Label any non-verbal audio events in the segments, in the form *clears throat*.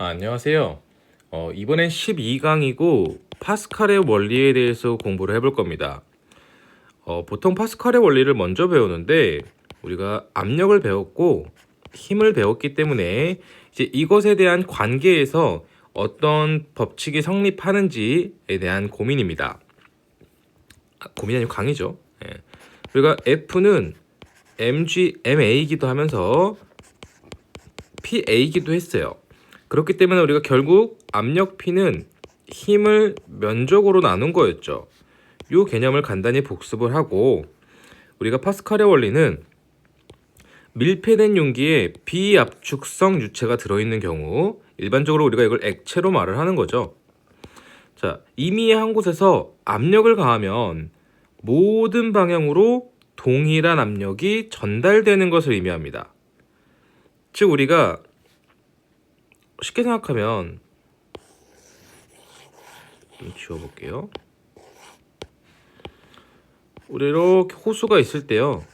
아, 안녕하세요. 어, 이번엔 12강이고 파스칼의 원리에 대해서 공부를 해볼 겁니다. 어, 보통 파스칼의 원리를 먼저 배우는데 우리가 압력을 배웠고 힘을 배웠기 때문에 이제 이것에 대한 관계에서 어떤 법칙이 성립하는지에 대한 고민입니다. 아, 고민이 아니고 강의죠. 예. 우리가 F는 mg, ma이기도 하면서 PA이기도 했어요. 그렇기 때문에 우리가 결국 압력 P는 힘을 면적으로 나눈 거였죠. 이 개념을 간단히 복습을 하고 우리가 파스칼의 원리는 밀폐된 용기에 비압축성 유체가 들어있는 경우 일반적으로 우리가 이걸 액체로 말을 하는 거죠. 자, 임의의 한 곳에서 압력을 가하면 모든 방향으로 동일한 압력이 전달되는 것을 의미합니다. 즉 우리가 쉽게 생각하면 좀 지워볼게요. 우리 이렇게 호수가 있을 때요.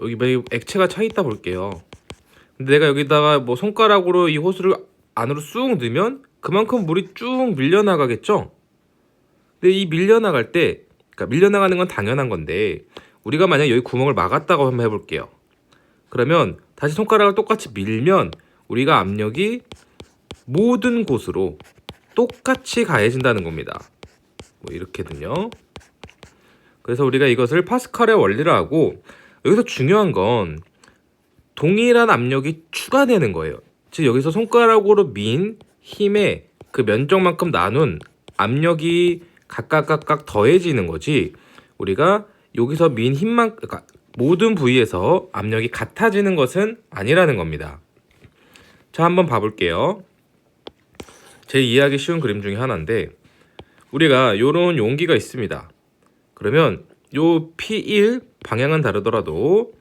여기 액체가 차 있다 볼게요. 근데 내가 여기다가 뭐 손가락으로 이 호수를 안으로 쑥 넣으면 그만큼 물이 쭉 밀려나가겠죠? 근데 이 밀려나갈 때, 그러니까 밀려나가는 건 당연한 건데, 우리가 만약 여기 구멍을 막았다고 한번 해볼게요. 그러면 다시 손가락을 똑같이 밀면 우리가 압력이 모든 곳으로 똑같이 가해진다는 겁니다. 뭐 이렇게든요. 그래서 우리가 이것을 파스칼의 원리를 하고 여기서 중요한 건 동일한 압력이 추가되는 거예요. 즉 여기서 손가락으로 민 힘의 그 면적만큼 나눈 압력이 각각 각각 더해지는 거지. 우리가 여기서 민 힘만 그러니까 모든 부위에서 압력이 같아지는 것은 아니라는 겁니다. 자, 한번 봐볼게요. 제 이해하기 쉬운 그림 중에 하나인데 우리가 요런 용기가 있습니다. 그러면 요 P1 방향은 다르더라도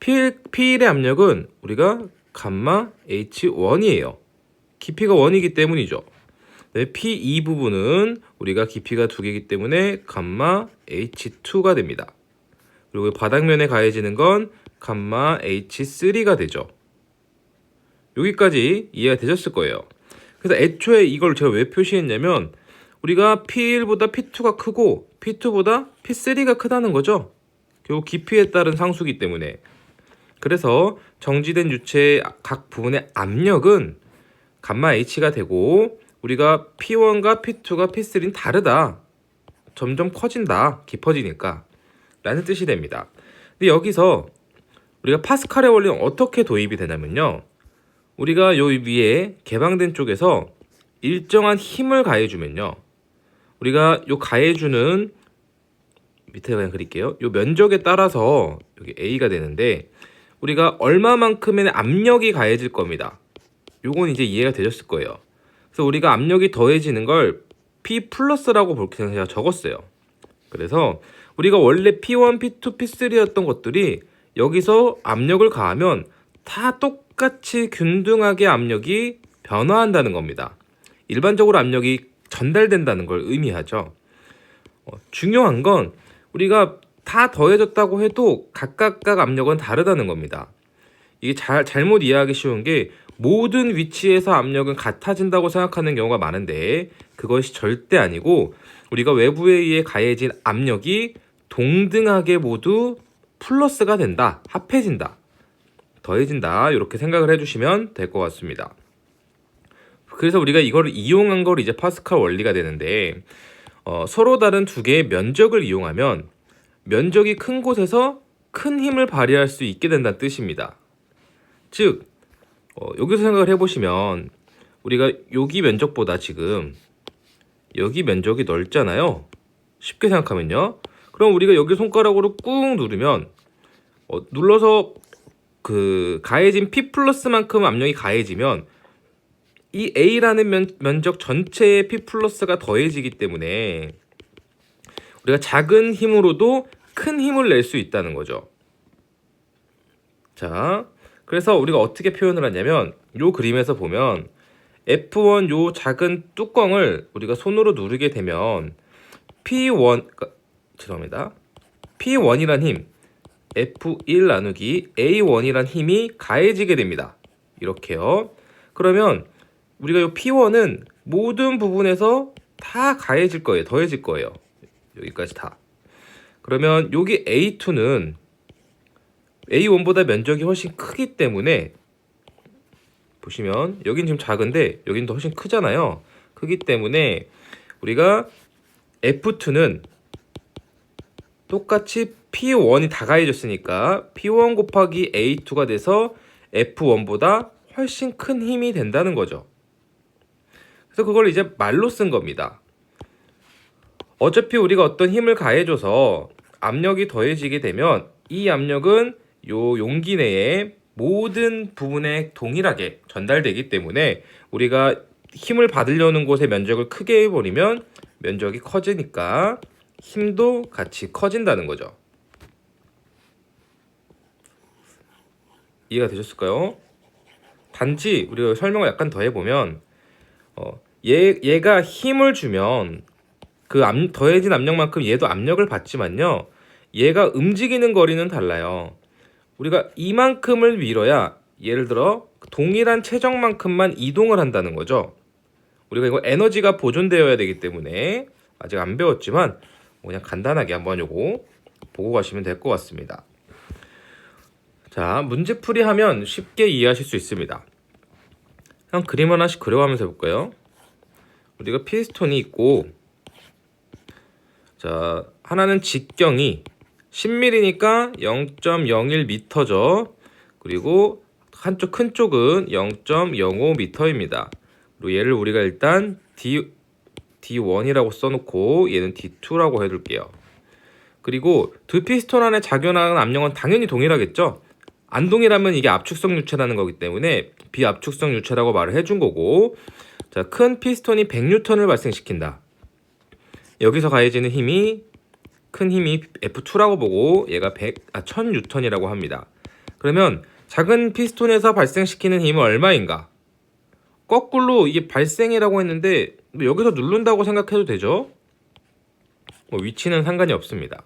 P1, P1의 압력은 우리가 감마 H1이에요. 깊이가 1이기 때문이죠. 네, P2 부분은 우리가 깊이가 두 개이기 때문에 감마 H2가 됩니다. 그리고 바닥면에 가해지는 건 감마 H3가 되죠. 여기까지 이해가 되셨을 거예요. 그래서 애초에 이걸 제가 왜 표시했냐면 우리가 P1보다 P2가 크고 P2보다 P3가 크다는 거죠. 결국 깊이에 따른 상수기 때문에. 그래서 정지된 유체의 각 부분의 압력은 감마 H가 되고 우리가 P1과 P2가 P3는 다르다. 점점 커진다. 깊어지니까. 라는 뜻이 됩니다. 근데 여기서 우리가 파스칼의 원리는 어떻게 도입이 되냐면요. 우리가 요 위에 개방된 쪽에서 일정한 힘을 가해주면요. 우리가 요 가해주는 밑에 그냥 그릴게요. 요 면적에 따라서 여기 A가 되는데 우리가 얼마만큼의 압력이 가해질 겁니다. 요건 이제 이해가 되셨을 거예요. 그래서 우리가 압력이 더해지는 걸 P 플러스라고 볼게 제가 적었어요. 그래서 우리가 원래 P1, P2, P3였던 것들이 여기서 압력을 가하면 다 똑 같이 균등하게 압력이 변화한다는 겁니다. 일반적으로 압력이 전달된다는 걸 의미하죠. 어, 중요한 건 우리가 다 더해졌다고 해도 각각각 압력은 다르다는 겁니다. 이게 잘, 잘못 이해하기 쉬운 게 모든 위치에서 압력은 같아진다고 생각하는 경우가 많은데 그것이 절대 아니고 우리가 외부에 의해 가해진 압력이 동등하게 모두 플러스가 된다, 합해진다, 더해진다 이렇게 생각을 해주시면 될 것 같습니다. 그래서 우리가 이걸 이용한 걸 이제 파스칼 원리가 되는데 어, 서로 다른 두 개의 면적을 이용하면 면적이 큰 곳에서 큰 힘을 발휘할 수 있게 된다는 뜻입니다. 즉 어, 여기서 생각을 해보시면 우리가 여기 면적보다 지금 여기 면적이 넓잖아요. 쉽게 생각하면요. 그럼 우리가 여기 손가락으로 꾹 누르면 어, 눌러서 그 가해진 P 플러스만큼 압력이 가해지면 이 A라는 면, 면적 전체에 P 플러스가 더해지기 때문에 우리가 작은 힘으로도 큰 힘을 낼 수 있다는 거죠. 자, 그래서 우리가 어떻게 표현을 하냐면 요 그림에서 보면 F1 요 작은 뚜껑을 우리가 손으로 누르게 되면 P1 그러니까, 죄송합니다. P1이란 힘 F1 나누기 A1이란 힘이 가해지게 됩니다. 이렇게요. 그러면 우리가 이 P1은 모든 부분에서 다 가해질 거예요. 더해질 거예요. 여기까지 다. 그러면 여기 A2는 A1보다 면적이 훨씬 크기 때문에 보시면 여긴 지금 작은데 여긴 더 훨씬 크잖아요. 크기 때문에 우리가 F2는 똑같이 P1이 다 가해졌으니까 P1 곱하기 A2가 돼서 F1보다 훨씬 큰 힘이 된다는 거죠. 그래서 그걸 이제 말로 쓴 겁니다. 어차피 우리가 어떤 힘을 가해줘서 압력이 더해지게 되면 이 압력은 요 용기 내에 모든 부분에 동일하게 전달되기 때문에 우리가 힘을 받으려는 곳의 면적을 크게 해버리면 면적이 커지니까 힘도 같이 커진다는 거죠. 이해가 되셨을까요? 단지 우리가 설명을 약간 더 해보면 어, 얘, 얘가 힘을 주면 그 압, 더해진 압력만큼 얘도 압력을 받지만요. 얘가 움직이는 거리는 달라요. 우리가 이만큼을 밀어야 예를 들어 동일한 체중만큼만 이동을 한다는 거죠. 우리가 이거 에너지가 보존되어야 되기 때문에 아직 안 배웠지만 그냥 간단하게 한번 요거 보고 가시면 될 것 같습니다. 자, 문제풀이 하면 쉽게 이해하실 수 있습니다. 그냥 그림 하나씩 그려가면서 해볼까요? 우리가 피스톤이 있고 자 하나는 직경이 10mm니까 0.01m죠. 그리고 한쪽 큰 쪽은 0.05m입니다. 그리고 얘를 우리가 일단 D D1이라고 써놓고 얘는 D2라고 해둘게요. 그리고 두 피스톤 안에 작용하는 압력은 당연히 동일하겠죠. 안 동일하면 이게 압축성 유체라는 거기 때문에 비압축성 유체라고 말을 해준 거고 자, 큰 피스톤이 100N을 발생시킨다. 여기서 가해지는 힘이 큰 힘이 F2라고 보고 얘가 100, 아, 1000N이라고 합니다. 그러면 작은 피스톤에서 발생시키는 힘은 얼마인가? 거꾸로 이게 발생이라고 했는데 뭐 여기서 누른다고 생각해도 되죠? 뭐 위치는 상관이 없습니다.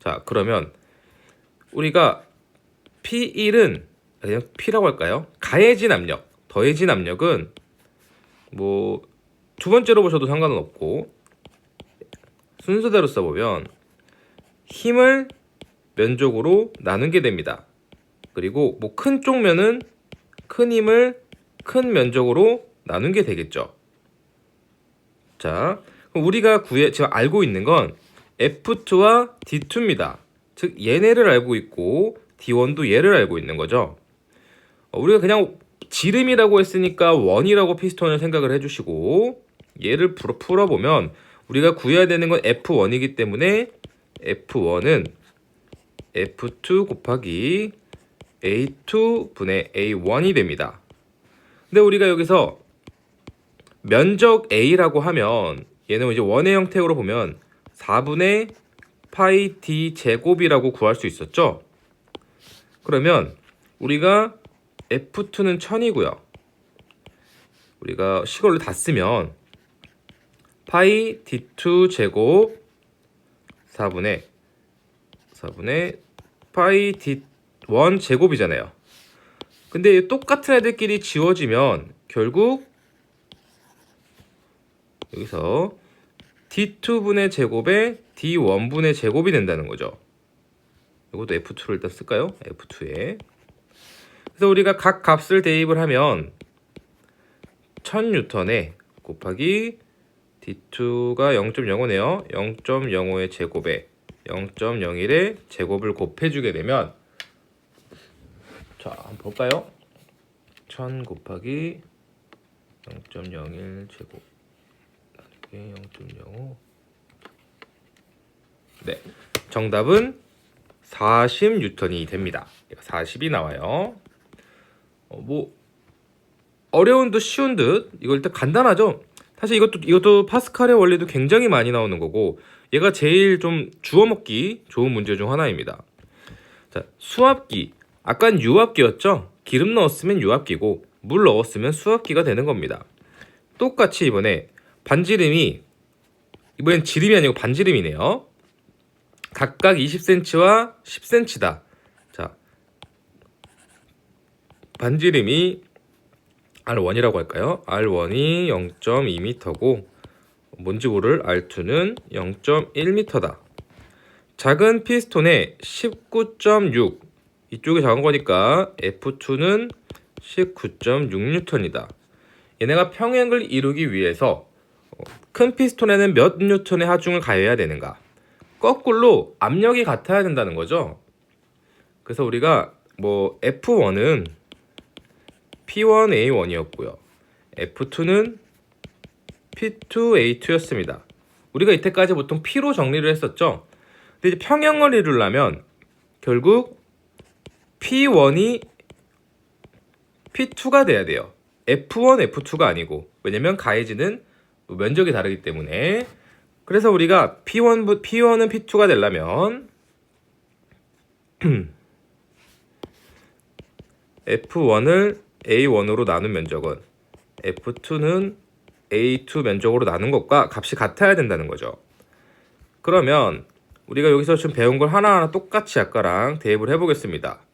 자, 그러면 우리가 P1은 그냥 P라고 할까요? 가해진 압력, 더해진 압력은 뭐 두 번째로 보셔도 상관은 없고 순서대로 써보면 힘을 면적으로 나누게 됩니다. 그리고 뭐 큰 쪽면은 큰 힘을 큰 면적으로 나누게 되겠죠. 자, 우리가 구해 지금 알고 있는 건 F2와 D2입니다. 즉 얘네를 알고 있고 D1도 얘를 알고 있는 거죠. 어, 우리가 그냥 지름이라고 했으니까 원이라고 피스톤을 생각을 해주시고 얘를 풀어, 풀어보면 우리가 구해야 되는 건 F1이기 때문에 F1은 F2 곱하기 A2 분의 A1이 됩니다. 근데 우리가 여기서 면적 A라고 하면 얘는 이제 원의 형태로 보면 4분의 파이 D 제곱이라고 구할 수 있었죠? 그러면 우리가 F2는 1000이고요. 우리가 식을 다 쓰면 파이 D2 제곱 4분의 4분의 파이 D1 제곱이잖아요. 근데 똑같은 애들끼리 지워지면 결국 여기서 D2분의 제곱에 D1분의 제곱이 된다는 거죠. 이것도 F2를 일단 쓸까요? F2에 그래서 우리가 각 값을 대입을 하면 1000N에 곱하기 D2가 0.05네요. 0.05의 제곱에 0.01의 제곱을 곱해주게 되면 자 한번 볼까요? 1000 곱하기 0.01 제곱 나누기 0.05 네, 정답은 40N이 됩니다. 40이 나와요. 어, 뭐 어려운 듯 쉬운 듯 이거 일단 간단하죠. 사실 이것도 이것도 파스칼의 원리도 굉장히 많이 나오는 거고 얘가 제일 좀 주워 먹기 좋은 문제 중 하나입니다. 자, 수압기. 아깐 유압기였죠? 기름 넣었으면 유압기고 물 넣었으면 수압기가 되는 겁니다. 똑같이 이번에 반지름이 이번엔 지름이 아니고 반지름이네요. 각각 20cm와 10cm다. 자, 반지름이 R1이라고 할까요? R1이 0.2m고 뭔지 모를 R2는 0.1m다. 작은 피스톤의 19.6 이쪽이 작은 거니까 F2는 19.6N이다. 얘네가 평행을 이루기 위해서 어, 큰 피스톤에는 몇 뉴턴의 하중을 가해야 되는가? 거꾸로 압력이 같아야 된다는 거죠. 그래서 우리가 뭐 F1은 P1A1이었고요. F2는 P2A2였습니다. 우리가 이때까지 보통 P로 정리를 했었죠. 근데 이제 평형을 이루려면 결국 P1이 P2가 돼야 돼요. F1, F2가 아니고 왜냐면 가해지는 면적이 다르기 때문에 그래서 우리가 P1, P1은 P2가 되려면 *clears throat* F1을 A1으로 나눈 면적은 F2는 A2 면적으로 나눈 것과 값이 같아야 된다는 거죠. 그러면 우리가 여기서 지금 배운 걸 하나하나 똑같이 아까랑 대입을 해보겠습니다.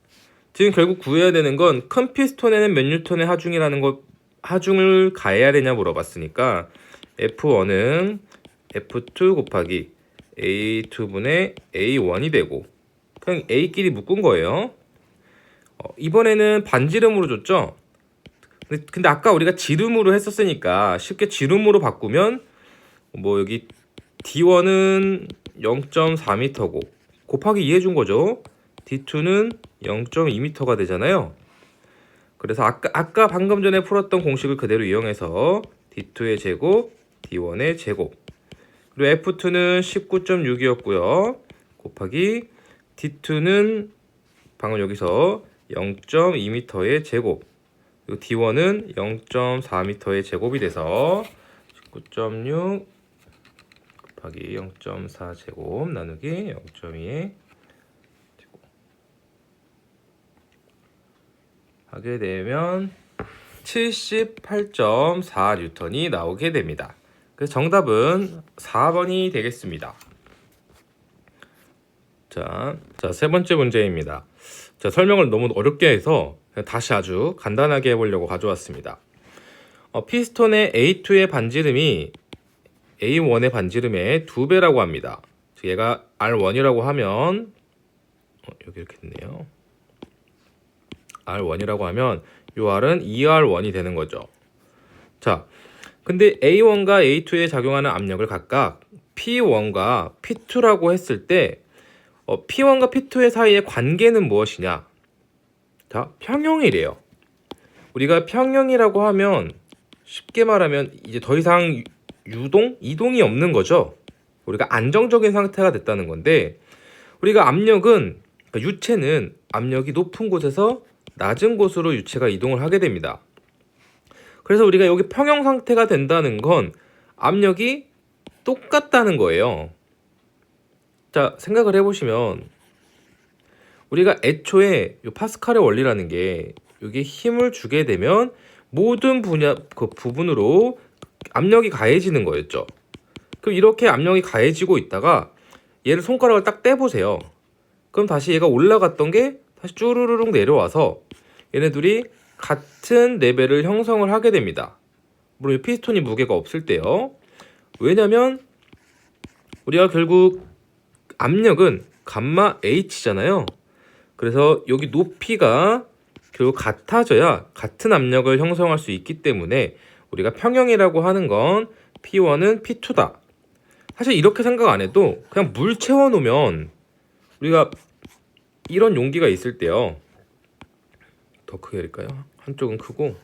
지금 결국 구해야 되는 건 큰 피스톤에는 몇 뉴턴의 하중이라는 것 하중을 가해야 되냐 물어봤으니까 F1은 F2 곱하기 A2분의 A1이 되고 그냥 A끼리 묶은 거예요. 어, 이번에는 반지름으로 줬죠. 근데, 근데 아까 우리가 지름으로 했었으니까 쉽게 지름으로 바꾸면 뭐 여기 D1은 0.4m고 곱하기 2 해준 거죠. D2는 0.2m가 되잖아요. 그래서 아까, 아까 방금 전에 풀었던 공식을 그대로 이용해서 D2의 제곱, D1의 제곱 그리고 F2는 19.6이었고요. 곱하기 D2는 방금 여기서 0.2m의 제곱 그리고 D1은 0.4m의 제곱이 돼서 19.6 곱하기 0.4 제곱 나누기 0.2의 제곱 하게 되면 78.4 뉴턴이 나오게 됩니다. 그래서 정답은 4번이 되겠습니다. 자, 자, 세 번째 문제입니다. 자, 설명을 너무 어렵게 해서 다시 아주 간단하게 해보려고 가져왔습니다. 어, 피스톤의 A2의 반지름이 A1의 반지름의 두 배라고 합니다. 즉, 얘가 R1이라고 하면 어, 여기 이렇게 있네요. R1이라고 하면 요 R은 2R1이 되는 거죠. 자, 근데 A1과 A2에 작용하는 압력을 각각 P1과 P2라고 했을 때 어, P1과 P2의 사이의 관계는 무엇이냐? 자, 평형이래요. 우리가 평형이라고 하면 쉽게 말하면 이제 더 이상 유동, 이동이 없는 거죠. 우리가 안정적인 상태가 됐다는 건데 우리가 압력은 그러니까 유체는 압력이 높은 곳에서 낮은 곳으로 유체가 이동을 하게 됩니다. 그래서 우리가 여기 평형 상태가 된다는 건 압력이 똑같다는 거예요. 자, 생각을 해보시면 우리가 애초에 요 파스칼의 원리라는 게 여기 힘을 주게 되면 모든 분야 그 부분으로 압력이 가해지는 거였죠. 그럼 이렇게 압력이 가해지고 있다가 얘를 손가락을 딱 떼보세요. 그럼 다시 얘가 올라갔던 게 다시 쭈르르륵 내려와서 얘네들이 같은 레벨을 형성을 하게 됩니다. 물론 이 피스톤이 무게가 없을 때요. 왜냐면 우리가 결국 압력은 감마 H잖아요. 그래서 여기 높이가 결국 같아져야 같은 압력을 형성할 수 있기 때문에 우리가 평형이라고 하는 건 P1은 P2다. 사실 이렇게 생각 안 해도 그냥 물 채워 놓으면 우리가 이런 용기가 있을 때요. 더 크게 할까요? 한쪽은 크고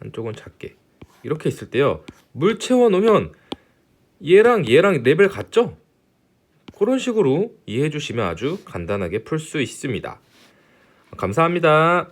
한쪽은 작게. 이렇게 있을 때요. 물 채워 놓으면 얘랑 얘랑 레벨 같죠? 그런 식으로 이해해 주시면 아주 간단하게 풀 수 있습니다. 감사합니다.